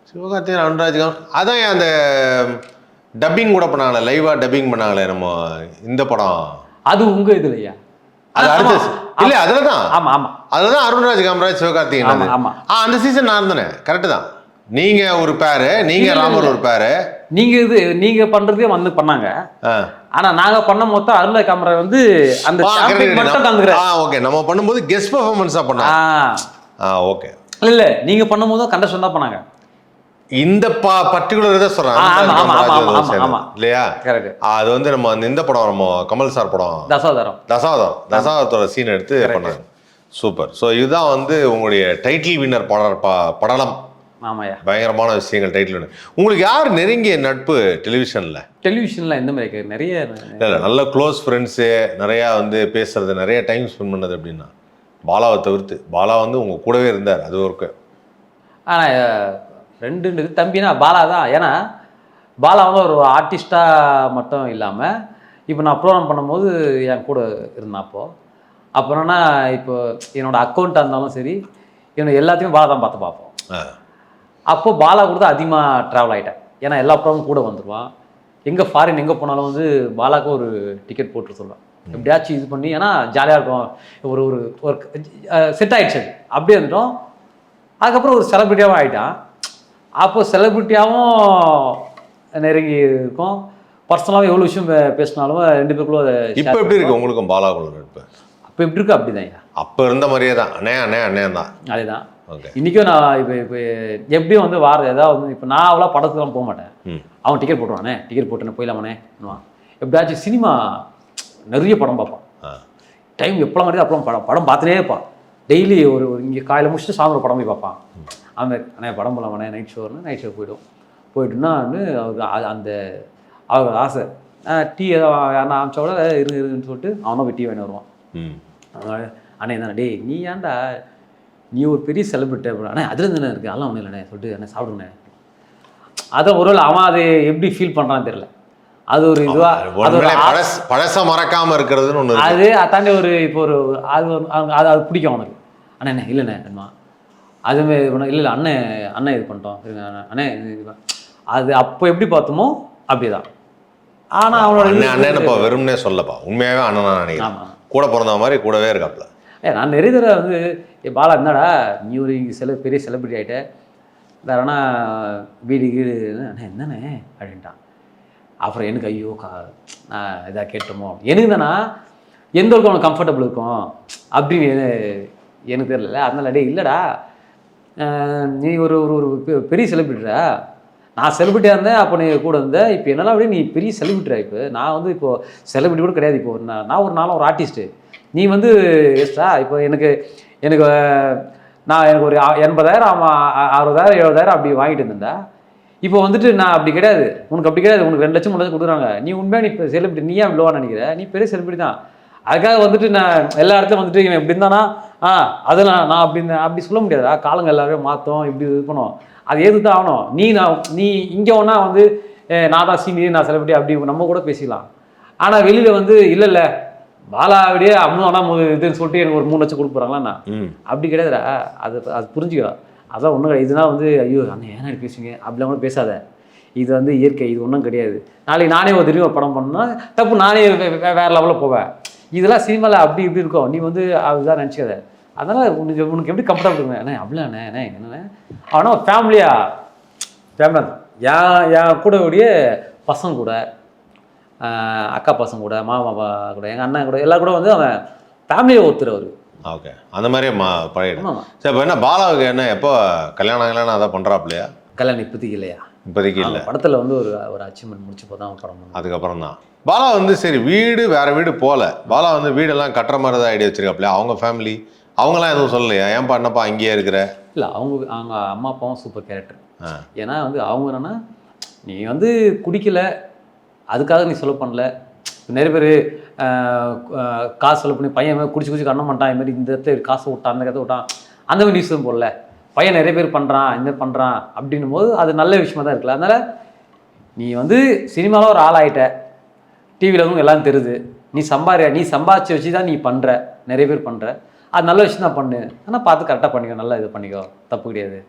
சிவகார்த்திகேயன் அருண்ராஜ் அதான் அந்த டப்பிங் கூட பண்ணாங்களே லைவா டப்பிங் பண்ணாங்களே நம்ம இந்த படம். அது உங்க இதுலயா அது அடுத்த இல்ல அதுல தான் ஆமா ஆமா. அதுல தான் அருண்ராஜ் காமராஜ் சிவகார்த்திகேயன் ஆமா, அது. ஆமா. ஆ அந்த சீசன் நான் தானே. கரெக்டு தான். நீங்க ஒரு பேரு நீங்க ராமர். ஒரு பேரு நீங்க இது நீங்க பண்றதே வந்து பண்ணாங்க. ஆனா நாங்க பண்ண மொத்தம் அருள்ராஜ் காமராஜ் வந்து அந்த ஓகே நம்ம பண்ணும்போது கெஸ்ட் பெர்ஃபார்மன்ஸா பண்ணோம் ஓகே இல்ல இல்ல. நீங்க பண்ணும்போதும் கண்டஸ்டன் தான் பண்ணாங்க. இந்த பா பர்டிகுலர் இதை. ஆமா. இல்லையா? அது வந்து நம்ம இந்த படம் நம்ம கமல் சார் படம். தசாவதாரம். தசாவதம் தசாவதத்தோட சீன் எடுத்து பண்ணாங்க சூப்பர் ஸோ இதுதான் வந்து உங்களுடைய டைட்டில் வின்னர் பட ப- படலம். ஆமாயா பயங்கரமான விஷயங்கள் டைட்டில் வின்னர் உங்களுக்கு யார் நெருங்கிய நட்பு டெலிவிஷனில் டெலிவிஷன்ல எந்த மாதிரி நிறைய இல்லை நல்ல க்ளோஸ் ஃப்ரெண்ட்ஸு நிறையா வந்து பேசுறது நிறைய டைம் ஸ்பெண்ட் பண்ணது அப்படின்னா பாலாவை தவிர்த்து பாலா வந்து உங்கள் கூடவே இருந்தார் அது ஒரு ஆனா அஹ், ரெண்டு இது தம்பினா பாலா தான். ஏன்னா பாலா வந்து ஒரு ஆர்டிஸ்டா மட்டும் இல்லாம இப்போ நான் ப்ரோக்ராம் பண்ணும்போது என் கூட இருந்தான் அப்போ. அப்புறம்னா இப்போ என்னோட அக்கௌண்ட்டாக இருந்தாலும் சரி என்னோட எல்லாத்தையும் பாலா தான் பார்த்து பார்ப்போம். அப்போ பாலா கூட தான் அதிகமாக ட்ராவல் ஆகிட்டேன் ஏன்னா எல்லா ப்ரோக்ராமும் கூட வந்துடுவான் எங்கே ஃபாரின் எங்கே போனாலும் வந்து பாலாக்கு ஒரு டிக்கெட் போட்டு சொல்லுவேன். எப்படியாச்சும் இது பண்ணி ஏன்னா ஜாலியாக இருக்கும். ஒரு ஒரு ஒரு செட் ஆயிடுச்சு. அது அப்படியே இருந்துட்டோம். அதுக்கப்புறம் ஒரு செலிப்ரிட்டியாகவும் ஆகிட்டான் அப்போ செலிப்ரிட்டியாகவும் நெருங்கி இருக்கும். பர்சனலாகவும் எவ்வளோ விஷயம் பேசினாலும் ரெண்டு பேருக்குள்ள அதை இப்போ எப்படி இருக்கு உங்களுக்கும் பாலாக்குள்ள நட்பு அப்போ எப்படி இருக்கு அப்படிதான் அப்போ இருந்த மாதிரியே தான். அண்ணே அண்ணே அண்ணே தான் அதேதான். ஓகே இன்றைக்கும் நான் இப்போ இப்போ எப்படியும் வந்து வார ஏதாவது இப்போ நான் அவ்வளோ படத்துக்குலாம் போக மாட்டேன். அவன் டிக்கெட் போட்டுருவானே? டிக்கெட் போட்டுன்னு போயிடலாமானே? எப்படியாச்சும் சினிமா நிறைய படம் பார்ப்பான். டைம் எப்பலாம் கிடையாது அப்பலாம் படம் படம் பார்த்துட்டே இருப்பான். டெய்லி ஒரு இங்கே காலையில் முடிச்சுட்டு சாயந்தரம் படம் போய் பார்ப்பான். அந்த அண்ணே படம் போகலாமாண்ணே நைட் ஷோன்னு நைட் ஷோ போய்டும். போயிட்டுன்னா வந்து அவருக்கு அந்த அவருக்கு ஆசை. டீ ஏதோ யாருன்னா அமிச்சா கூட இரு இருன்னு சொல்லிட்டு அவனும் போய் டீ வாங்கி வருவான். அண்ணே தானே டேய் நீ ஏன்டா நீ ஒரு பெரிய செலிபிரிட்டி அப்படி அண்ணே அதில் தானே இருக்குது அதெல்லாம் ஒன்றும் இல்லைண்ணே. சொல்லிட்டு அண்ணே சாப்பிடுண்ணே அதான் ஒருவேளை அவன் அதை எப்படி ஃபீல் பண்ணுறான்னு தெரியல. அது ஒரு இதுவா அது ஒரு உண்மையிலே ஆ- பழச பழச மறக்காம இருக்கிறதுன்னு ஒன்று அது அதாண்டி ஒரு இப்போ ஒரு அது அது அது பிடிக்கும் அவனுக்கு. அண்ணே அண்ணே இல்லைண்ணே அண்ணா அதுவுமே இது பண்ண இல்லை இல்லை அண்ணன் அண்ணன் இது பண்ணிட்டோம். அண்ணே, இது அது அப்போ எப்படி பார்த்தோமோ அப்படிதான். ஆனால் அவனோட அண்ணன் அண்ணன்ப்பா வெறும்னே சொல்லப்பா. உண்மையாவே அண்ணனா நினைக்கிறேன். கூட பிறந்த மாதிரி கூடவே இருக்காப்ல. ஏ நான் நிறைய தடவை வந்து ஏ பாலா என்னடா நீ ஒரு இங்கே செல பெரிய செலிபிரிட்டி ஆகிட்டேன் வேறனா வீடு கீடு அண்ணே என்னண்ணே அப்படின்ட்டான். அப்புறம் எனக்கு ஐயோ கா நான் இதாக கேட்டோமோ எனக்கு தானா எந்த அளவுக்கு அவனுக்கு கம்ஃபர்டபுள் இருக்கும் அப்படின்னு எனக்கு தெரியல. அதனால டே இல்லைடா நீ ஒரு ஒரு ஒரு பெ- பெரிய செலிபிரிட்டா நான் செலிபிரிட்டியாக இருந்தேன் அப்போ நீ கூட இருந்தேன் இப்போ என்னெல்லாம் அப்படியே நீ பெரிய செலிபிரிட்டிடா இப்போ? நான் வந்து இப்போ செலிபிரிட்டி கூட கிடையாது. இப்போ நான் நான் ஒரு நாளும் ஒரு ஆர்டிஸ்ட்டு நீ வந்து எஸ்டா இப்போ எனக்கு எனக்கு நான் எனக்கு ஒரு எண்பதாயிரம் ஆமாம் அறுபதாயிரம் எழுபதாயிரம் அப்படி வாங்கிட்டு இருந்தேன்டா. இப்போ வந்துட்டு நான் அப்படி கிடையாது. உனக்கு அப்படி கிடையாது. உனக்கு ரெண்டு லட்சம் மூணு லட்சம் கொடுக்குறாங்க. நீ உண்மையாக நீ இப்போ செலிபிரிட்டி நீ ஏன் இவ்வளோவா நினைக்கிற? நீ பெரிய செலிபிரிட்டி தான். அதுக்காக வந்துட்டு நான் எல்லா இடத்துலையும் வந்துட்டு இவன் இப்படி இருந்தானா? ஆ அதெல்லாம் நான் அப்படி இருந்தேன் அப்படி சொல்ல முடியாதா காலங்கள் எல்லாமே மாற்றோம் இப்படி இது பண்ணும். அது எது தான் ஆகணும்? நீ நான் நீ இங்கே ஒன்றா வந்து "ஏ, நான் தான் சீனியர் நான் செலிபிரிட்டி அப்படி நம்ம கூட பேசிக்கலாம் ஆனால் வெளியில் வந்து இல்லை இல்லை பாலாவிடையே அம்மா இதுன்னு சொல்லிட்டு எனக்கு ஒரு மூணு லட்சம் கொடுக்குறாங்களா அப்படி கிடையாதுடா. அது அது புரிஞ்சுக்கோ. அதான் ஒன்றும் கிடையாது. இதுனா வந்து ஐயோ அண்ணன் ஏன்னா பேசுவீங்க அப்படிலாம் கூட பேசாத. இது வந்து இயற்கை இது ஒன்றும் கிடையாது. நாளைக்கு நானே ஒரு திரும்ப படம் பண்ணா தப்பு நானே வேற லெவலில் போவேன். இதெல்லாம் சினிமாவில் அப்படி இப்படி இருக்கும். நீ வந்து அதுதான் நினச்சிக்காத. அதனால் உனக்கு உனக்கு எப்படி கம்ஃபர்டபுள் அண்ணே அப்படிலாம் அண்ணே என்னண்ணே? அவனா ஃபேமிலியா ஃபேமிலி என் என் கூட கூடிய பசங்க கூட அக்கா பசங்க கூட மாமா பா- கூட எங்கள் அண்ணன் கூட எல்லாரும் கூட வந்து அவன் ஃபேமிலியை ஒருத்தர் அவர் ஓகே அந்த மாதிரியே மா பழகிடும் சரி இப்போ என்ன பாலாவுக்கு என்ன எப்போ கல்யாணம் கல்யாணம் அதான் பண்ணுறாப்லையா கல்யாணம் இப்போதைக்கு இல்லையா? இப்போதைக்கு இல்லை. படத்தில் வந்து ஒரு ஒரு அச்சீவ்மெண்ட் முடிச்சு அவன் படம். அதுக்கப்புறம் தான். பாலா வந்து சரி வீடு வேற வீடு போல. பாலா வந்து வீடெல்லாம் கட்டுற மாதிரி தான் ஐடியா வச்சிருக்காப்லையா? அவங்க ஃபேமிலி அவங்களாம் எதுவும் சொல்லலையா? ஏன்பா என்னப்பா அங்கேயே இருக்கிற? இல்லை அவங்க அவங்க அம்மா அப்பாவும் சூப்பர் கேரக்டர். ஏன்னா வந்து அவங்க என்னன்னா நீ வந்து குடிக்கல அதுக்காக நீ செலவு பண்ணல. நிறைய பேர் காசு செலவு பண்ணி பையன் குடிச்சு குடிச்சு கண்ண மாட்டான். இது மாதிரி இந்த இடத்துல காசு விட்டான் அந்த கதை விட்டான். அந்த மாதிரி நியூஸ் போடல. பையன் நிறைய பேர் பண்ணுறான் இந்த பண்ணுறான் அப்படின்னும் போது அது நல்ல விஷயமா தான் இருக்குல்ல. அதனால் நீ வந்து சினிமாவில் ஒரு ஆள் ஆயிட்ட டிவியில் எல்லாம் தெரியுது. நீ சம்பாரி நீ சம்பாதிச்சு வச்சு தான் நீ பண்ணுற நிறைய பேர் பண்ணுற அது நல்ல விஷயம் தான் பண்ணு. ஆனால் பார்த்து கரெக்டாக பண்ணிக்கோ நல்லா இது பண்ணிக்கோ. தப்பு கிடையாது.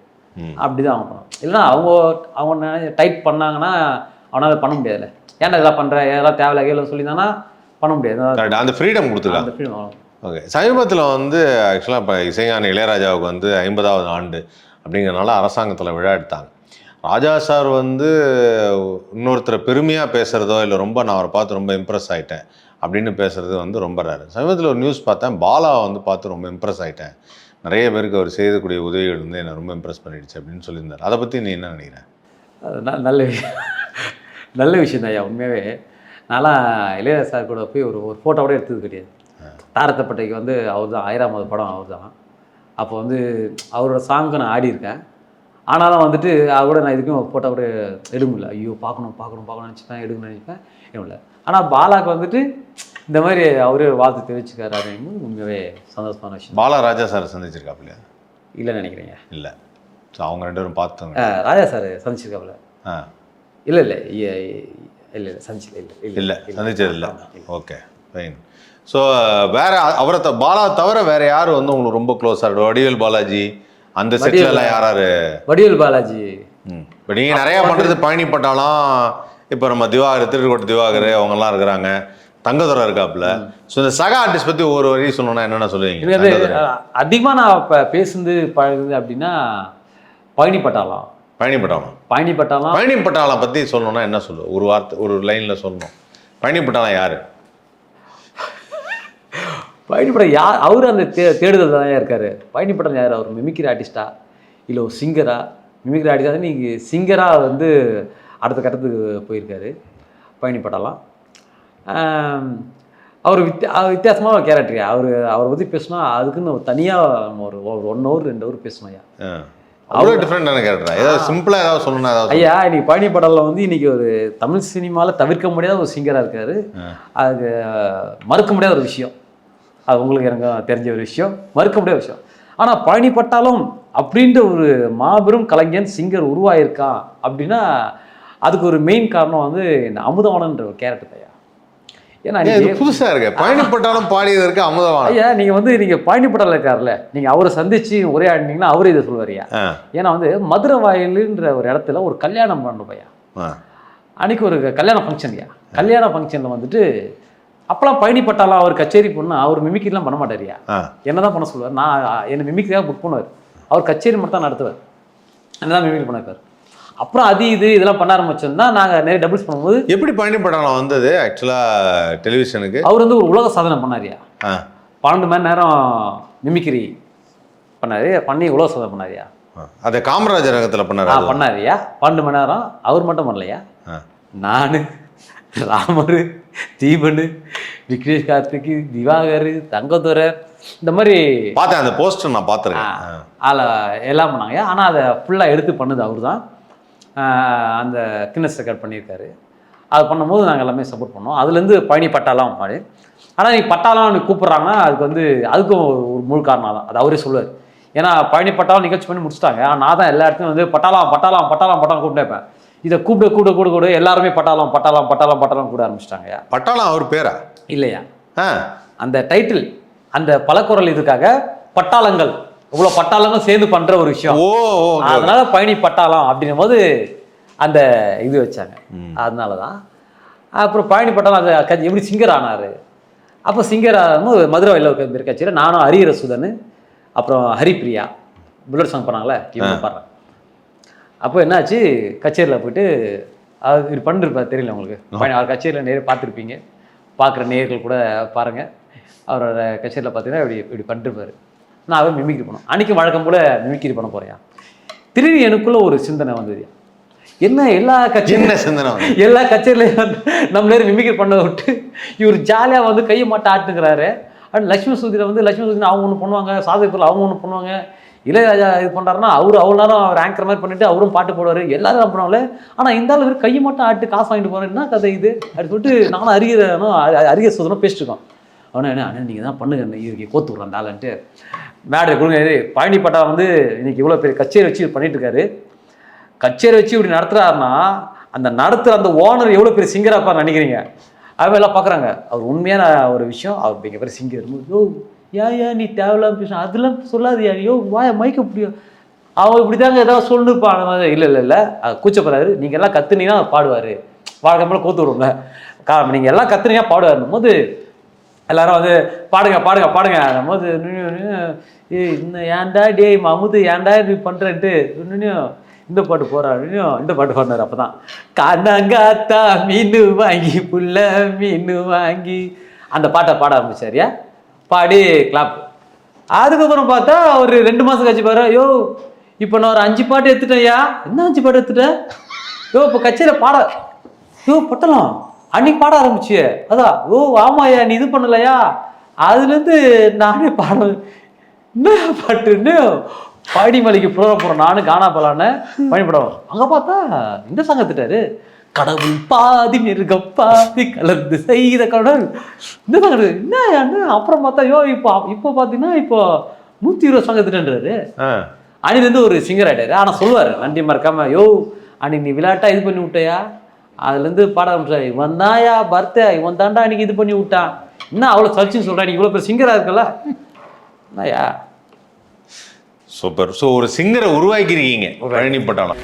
அப்படி தான் அவங்க இல்லைன்னா அவங்க அவங்க டைட் பண்ணாங்கன்னா அவனால் பண்ண முடியாதுல்ல. ஏன்டா இதெல்லாம் பண்ணுற இதெல்லாம் தேவையில்ல கேள்வி சொல்லியிருந்தாங்கன்னா பண்ண முடியாது. அந்த ஃப்ரீடம் கொடுத்துருக்காங்க அந்த வரும். ஓகே சமீபத்தில் வந்து ஆக்சுவலாக இப்போ இசைஞானி இளையராஜாவுக்கு வந்து ஐம்பதாவது ஆண்டு அப்படிங்கிறனால அரசாங்கத்தில் விழா எடுத்தாங்க. ராஜா சார் வந்து இன்னொருத்தரை பெருமையாக பேசுகிறதோ இல்லை ரொம்ப நான் அவரை பார்த்து ரொம்ப இம்ப்ரெஸ் ஆயிட்டேன். அப்படின்னு பேசுறது வந்து ரொம்ப ரேர் சமீபத்தில் ஒரு நியூஸ் பார்த்தேன். பாலா வந்து பார்த்து ரொம்ப இம்ப்ரெஸ் ஆயிட்டேன். நிறைய பேருக்கு அவர் செய்யக்கூடிய உதவிகள் வந்து என்னை ரொம்ப இம்ப்ரெஸ் பண்ணிடுச்சு அப்படின்னு சொல்லியிருந்தார். அதை பற்றி நீ என்ன நினைக்கிற? அது ந- நல்ல விஷயம். நல்ல விஷயம் தான் ஐயா உண்மையாகவே நான்லாம் இளையராஜா சார் கூட போய் ஒரு ஒரு ஃபோட்டோ கூட எடுத்தது கிடையாது. தாரத்தப்பட்டைக்கு வந்து அவர் தான் ஆயிராமது படம் அவர் தான் அப்போ வந்து அவரோட சாங்க்கு நான் ஆடி இருக்கேன் ஆனாலும் வந்துட்டு அவர் கூட நான் இதுக்கும் ஃபோட்டோ கூட எடுக்க முடியல. ஐயோ பார்க்கணும் பார்க்கணும் பார்க்கணும்னு நினச்சிப்பேன் எடுக்கணும்னு நினச்சிப்பேன் எடுக்கல ஆனால் பாலாக்கு வந்துட்டு இந்த மாதிரி அவரே வாழ்த்து தெரிவிச்சுக்காரு அப்படின்னு உண்மையாகவே சந்தோஷமான விஷயம். பாலா ராஜா சார் சந்திச்சிருக்காப்லையா இல்லைன்னு நினைக்கிறேங்க? இல்லை. ஸோ அவங்க ரெண்டு பேரும் பார்த்தவங்க அஹ் ராஜா சார் சந்திச்சிருக்காப்புல? ஆ. இல்லை இல்லை இல்லை இல்லை சந்திச்சில இல்லை இல்லை. சந்திச்சது இல்லை. ஆமா, இல்ல. ஓகே ஃபைன் ஸோ வேற அவரை த- பாலா தவிர வேற யார் வந்து உங்களுக்கு ரொம்ப க்ளோஸாக வடிவேல் பாலாஜி அந்த செட்ல எல்லாம் யாராரு? வடிவேல் பாலாஜி. ம். இப்போ நீங்கள் நிறையா பண்ணுறது பழனிப்பட்டாலும் இப்போ நம்ம திவாகர் திருக்கோட்டை திவாகர் அவங்கெல்லாம் இருக்கிறாங்க. தங்கதுரை இருக்காப்புல. ஸோ இந்த சக ஆர்டிஸ்ட் பற்றி ஒரு வரி சொல்லணும்னா என்னென்ன சொல்லுவீங்க. அதிகமாக நான் இப்போ பேசுனது பழகுது அப்படின்னா பழனிப்பட்டாளம் பழனிப்பட்டாளம் பழனிப்பட்டாளம் பழனிப்பட்டாளம் பற்றி சொல்லணும்னா என்ன சொல்லு? ஒரு வார்த்தை ஒரு லைனில் சொல்லணும். பழனிப்பட்டாளம் யாரு? பழனிப்பட்டம் யார் அவர் அந்த தே தேடுதல் தான் இருக்காரு. பழனிப்பட்டம் யார்? அவர் மிமிக்ரி ஆர்டிஸ்டா இல்லை ஒரு சிங்கரா மிமிக்ரி ஆர்டிஸ்டா நீங்கள் சிங்கராக வந்து அடுத்த கட்டத்துக்கு போயிருக்காரு. பழனிப்பட்டலாம் அவர் வித்தியா அவர் வித்தியாசமான ஒரு கேரக்டர் அவர் அவரை பற்றி பேசினா அதுக்குன்னு தனியாக நம்ம ஒரு ஒரு ஒன் ஹவர் ரெண்டு ஹவர் பேசணும் ஐயா. அவ்வளோ டிஃப்ரெண்டான கேரக்டரா ஏதாவது சிம்பிளாக ஏதாவது சொல்லணும்னா ஏதாவது ஐயா இன்னைக்கு பழனி படம்ல வந்து இன்னைக்கு ஒரு தமிழ் சினிமாவில் தவிர்க்க முடியாத ஒரு சிங்கராக இருக்காரு. அது மறுக்க முடியாத ஒரு விஷயம். அது உங்களுக்கு எனக்கு தெரிஞ்ச ஒரு விஷயம் மறுக்க முடியாத விஷயம். ஆனால் பழனி பட்டாலும் அப்படின்ற ஒரு மாபெரும் கலைஞன் சிங்கர் உருவாயிருக்கான் அப்படின்னா அதுக்கு ஒரு மெயின் காரணம் வந்து இந்த அமுதவாணன்ற ஒரு கேரக்டர் ஐயா. ஏன்னா ஏன் இது நீங்க- புதுசா இருக்கு. பழனிப்பட்டாலும் அமுதவான் ஐயா நீங்க வந்து நீங்க பழனி பட்டம்ல இருக்காருல்ல நீங்க அவரை சந்திச்சு உரையாடினீங்கன்னா அவரே இதை சொல்லுவாரியா ஏன்னா வந்து மதுரை வாயிலுன்ற ஒரு இடத்துல ஒரு கல்யாணம் பண்ணுறோம் ஆ. அன்னைக்கு ஒரு கல்யாண ஃபங்க்ஷன்யா கல்யாண ஃபங்க்ஷனில் வந்துட்டு அப்போலாம் பயணிப்பட்டாலாம் அவர் கச்சேரி பண்ணா அவர் மிமிக்ரிலாம் பண்ண மாட்டாரியா ஆ. என்ன தான் பண்ண சொல்லுவார். நான் என்னை மிமிக்ரியாக புக் பண்ணுவார். அவர் கச்சேரி மட்டும் தான் நடத்துவார். என்ன தான் மிமிக்ரி பண்ணிருக்கார் அப்புறம் அது இது இதெல்லாம் பண்ண ஆரம்பிச்சோம்னா நாங்கள் நிறைய டபுள்ஸ் பண்ணும்போது எப்படி பழனிப்பட்டாளம் வந்தது ஆக்சுவலா டெலிவிஷனுக்கு அவர் வந்து ஒரு உலக சாதனை பண்ணாரியா பன்னெண்டு மணி நேரம் மிமிக்ரி பண்ணாரு. பண்ணி உலக சாதனை பண்ணாரியா. அதை காமராஜர் ரகத்தில் பண்ணாரு பண்ணாரியா பன்னெண்டு மணி நேரம் அவர் மட்டும் பண்ணலையா. நான் ராமர் தீபன் விக்னேஷ் கார்த்திக் திவாகர் தங்கதுரை இந்த மாதிரி பார்த்தேன் அந்த போஸ்டர் நான் பார்த்துருக்கேன். அதில் எல்லாம் பண்ணாங்க. ஆனால் அதை ஃபுல்லாக எடுத்து பண்ணது அவர் தான் அந்த கின்னஸ் ரெக்கார்ட் பண்ணியிருக்காரு. அது பண்ணும்போது நாங்கள் எல்லாமே சப்போர்ட் பண்ணோம். அதுலேருந்து பழனி பட்டாலாம் மாடு ஆனால் நீ பட்டாலாம் நீ கூப்பிட்றாங்கன்னா அதுக்கு வந்து அதுக்கும் ஒரு முழு காரணம் தான் அது அவரே சொல்லுவார். ஏன்னா பழனி பட்டாளம் நிகழ்ச்சி பண்ணி முடிச்சிட்டாங்க. நான் தான் எல்லா இடத்துலையும் வந்து பட்டாலாம் பட்டாலாம் பட்டாலாம் பட்டாலம் கூப்பிட்டேன் இதை கூப்பிட கூப்பிட கூட கூட எல்லாருமே பட்டாளம் பட்டாளம் பட்டாளம் பட்டாளம் கூட ஆரம்பிச்சிட்டாங்க. பட்டாளம் அவர் பேரா? இல்லையா? அந்த டைட்டில் அந்த பலக்குரல் இதுக்காக பட்டாளங்கள். இவ்வளோ பட்டாளங்கள் சேர்ந்து பண்ற ஒரு விஷயம். ஓ. அதனால பயணி பட்டாளம் அப்படின்னும் போது அந்த இது வச்சாங்க. அதனால தான் அப்புறம் பழனி பட்டாளம் அது கட்சி எப்படி சிங்கர் ஆனார்? அப்போ சிங்கர் ஆகும்போது மதுரை வயலில் ஒரு கட்சியில் நானும் ஹரிஹர சுதன் அப்புறம் ஹரிப்பிரியா புல்லட் சாங் பண்ணாங்களே இவங்க பாடுறேன் அப்போ என்னாச்சு? கச்சேரியில் போயிட்டு அது இப்படி பண்ணிருப்பார் தெரியல உங்களுக்கு. அவர் கச்சேரியில் நேரே பார்த்துருப்பீங்க. பார்க்குற நேயர்கள் கூட பாருங்கள் அவரோட கச்சேரியில் பார்த்தீங்கன்னா இப்படி இப்படி பண்ணிருப்பாரு. நான் அவர் மிமிக்ரி பண்ணோம் அன்றைக்கி வழக்கம் போல் மிமிக்ரி பண்ண போகிறேன் திடீர்னு எனக்குள்ள ஒரு சிந்தனை வந்தது. என்ன எல்லா என்ன சிந்தனை? எல்லா கச்சேரிலையும் வந்து நம்ம நேரம் மிமிக்ரி பண்ண விட்டு இவர் ஜாலியாக வந்து கையை மாட்ட ஆட்டுங்கிறாரு. அண்ட் லட்சுமி சுதிரை வந்து லட்சுமி சுதிரை அவங்க ஒன்று பண்ணுவாங்க சாதகத்தில் அவங்க ஒன்று பண்ணுவாங்க. இளையராஜா இது பண்ணுறாருன்னா அவர் அவ்வளோ நேரம் அவர் ஆங்கர் மாதிரி பண்ணிட்டு அவரும் பாட்டு போடுவார். எல்லாரும் பண்ணுவாங்களே ஆனால் இந்த ஆள் வெறும் கையை மட்டும் ஆட்டு காசு வாங்கிட்டு போகிறேன் என்ன கதை இது? அப்படின்னு சொல்லிட்டு நானும் அரியனும் அரிய சுதனும் பேசிட்டு இருக்கோம். அவனா என்ன அண்ணன் நீங்கள் தான் பண்ணுங்க. இந்த கோத்து விட்றேன் ஆளுன்ட்டு மேடை கொடுங்க இது வந்து இன்னைக்கு இவ்வளோ பெரிய கச்சேரி வச்சு பண்ணிட்டு இருக்காரு. கச்சேரி வச்சு இப்படி நடத்துகிறாருன்னா அந்த நடத்துகிற அந்த ஓனர் எவ்வளோ பெரிய சிங்கராக நினைக்கிறீங்க? அவங்க எல்லாம் பார்க்குறாங்க அவர் உண்மையான ஒரு விஷயம். அவர் மிக பெரிய சிங்கர் யோ ஏன் ஏன் நீ தேவையில்லாம பேச அதெல்லாம் சொல்லாதியா ஐயோ வாய மைக்க முடியும் அவன் இப்படி தாங்க ஏதாவது சொல்லிருப்பான் இல்லை இல்லை இல்லை. கூச்சப்படுறாரு நீங்கள் எல்லாம் கத்துனீங்கன்னா பாடுவார். பாடுவார் வழக்கம்போல கோத்து விடுவோம்ல. காரணம் நீங்கள் எல்லாம் கத்துனீங்கன்னா பாடுவார் போது எல்லாரும் வந்து பாடுங்க பாடுங்க பாடுங்க. போது ஏய் இன்னும் ஏன்டா டேய் மமுது ஏன்டா இப்படி பண்ணுறேன்ட்டு இன்னும் இந்த பாட்டு போறாரு இந்த பாட்டு பாடினார் அப்பதான். கண்ணங்காத்தா மீன் வாங்கி புள்ள மீன் வாங்கி. அந்த பாட்டை பாட ஆரம்பிச்சாரியா? பாடி கிளாப் அதுக்கப்புறம் பார்த்தா ஒரு ரெண்டு மாதம் கழிச்சு பாரு ஐயோ இப்போ நான் ஒரு அஞ்சு பாட்டு எடுத்துட்டேன்யா என்ன அஞ்சு பாட்டு எடுத்துட்டேன் யோ இப்போ கச்சேரியில் பாட யோ பட்டலாம் அன்னைக்கு பாட ஆரம்பிச்சு. அதான் ஓ ஆமாயா நீ இது பண்ணலையா? அதுலேருந்து நானே பாட என்ன பாட்டுன்னு பாடிமலைக்கு புலர போகிறோம் நானும் காணா போலான்னு பயன்படுவோம் அங்கே பார்த்தா இந்த சங்கம் எடுத்துட்டாரு. கடவுள் பாதி மிருக பாதி கலந்து செய்த கடவுள். இந்த எடுத்து- என்ன அப்புறம் பார்த்தா யோ இப்போ இப்போ பார்த்தீங்கன்னா இப்போ நூற்றி இருபது சங்கம் எடுத்துட்டேன்றாரு ஆ அணிலேருந்து ஒரு சிங்கர் ஆயிட்டாரு. ஆனால் சொல்லுவார் நன்றி மறக்காம யோ அன்னைக்கு நீ விளையாட்டா இது பண்ணி விட்டயா? அதுலேருந்து பாட ஆரம்பிச்சாரு. இவன் தான்யா பர்த்தே இவன் தாண்டா அன்னைக்கு இது பண்ணி விட்டான். என்ன அவ்வளோ சர்ச்சின்னு சொல்கிறா நீ இவ்வளோ பேர் சிங்கராக இருக்கல என்னய்யா சூப்பர். ஸோ ஒரு சிங்கரை உருவாக்கியிருக்கீங்க பழனி பட்டாளம்